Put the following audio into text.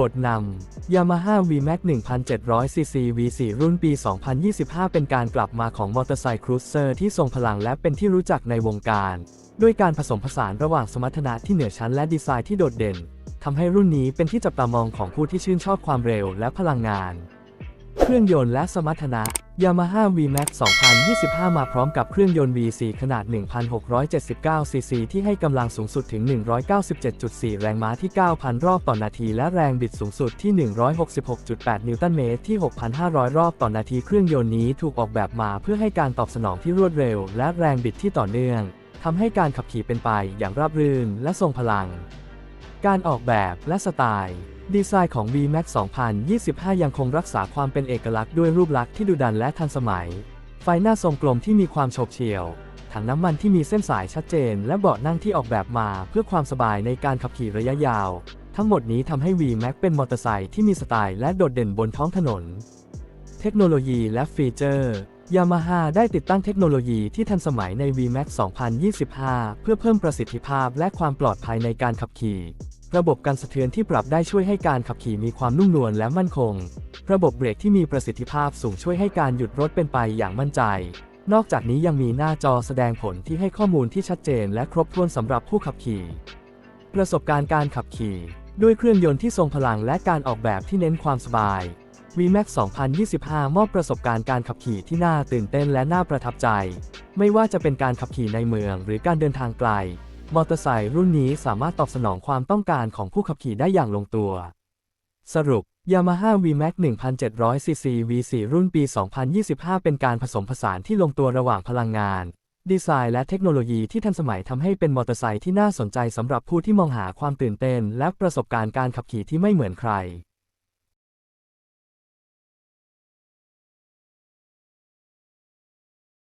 บทนำ Yamaha VMAX 1700cc V4 รุ่นปี 2025 เป็นการกลับมาของมอเตอร์ไซค์ครูเซอร์ที่ทรงพลังและเป็นที่รู้จักในวงการ ด้วยการผสมผสานระหว่างสมรรถนะที่เหนือชั้นและดีไซน์ที่โดดเด่นทำให้รุ่นนี้เป็นที่จับตามองของผู้ที่ชื่นชอบความเร็วและพลังงาน เครื่องยนต์และสมรรถนะ Yamaha VMAX 2025 มาพร้อมกับเครื่องยนต์ V4 ขนาด 1,679ซีซีที่ให้กำลังสูงสุดถึง 197.4 แรงม้าที่ 9,000 รอบต่อนาที และแรงบิดสูงสุดที่ 166.8 นิวตันเมตรที่ 6,500 รอบต่อนาที เครื่องยนต์นี้ถูกออกแบบมาเพื่อให้การตอบสนองที่รวดเร็ว และแรงบิดที่ต่อเนื่อง ทำให้การขับขี่เป็นไปอย่างราบรื่นและทรงพลัง การออกแบบและสไตล์ ดีไซน์ของ VMAX 2025 ยังคงรักษาความเป็นเอกลักษณ์ด้วยรูปลักษณ์ที่ดุดันและทันสมัย ไฟหน้าทรงกลมที่มีความโฉบเฉี่ยว ถังน้ำมันที่มีเส้นสายชัดเจน และเบาะนั่งที่ออกแบบมาเพื่อความสบายในการขับขี่ระยะยาว ทั้งหมดนี้ทำให้ VMAX เป็นมอเตอร์ไซค์ที่มีสไตล์และโดดเด่นบนท้องถนน เทคโนโลยีและฟีเจอร์ Yamaha ได้ติดตั้งเทคโนโลยีที่ทันสมัยใน VMAX 2025 เพื่อเพิ่มประสิทธิภาพและความปลอดภัยในการขับขี่ ระบบการสะเทือนที่ปรับได้ช่วยให้การขับขี่มีความนุ่มนวลและมั่นคง ระบบเบรกที่มีประสิทธิภาพสูงช่วยให้การหยุดรถเป็นไปอย่างมั่นใจ นอกจากนี้ยังมีหน้าจอแสดงผลที่ให้ข้อมูลที่ชัดเจนและครบถ้วนสำหรับผู้ขับขี่ ประสบการณ์การขับขี่ ด้วยเครื่องยนต์ที่ทรงพลังและการออกแบบที่เน้นความสบาย VMAX 2025 มอบประสบการณ์การขับขี่ที่น่าตื่นเต้นและน่าประทับใจ ไม่ว่าจะเป็นการขับขี่ในเมืองหรือการเดินทางไกล มอเตอร์ไซค์รุ่นนี้สามารถตอบสนองความต้องการของผู้ขับขี่ได้อย่างลงตัว สรุป Yamaha VMAX 1700cc V4 รุ่นปี 2025 เป็นการผสมผสานที่ลงตัวระหว่างพลังงาน ดีไซน์และเทคโนโลยีที่ทันสมัยทำให้เป็นมอเตอร์ไซค์ที่น่าสนใจสำหรับผู้ที่มองหาความตื่นเต้น และประสบการณ์การขับขี่ที่ไม่เหมือนใคร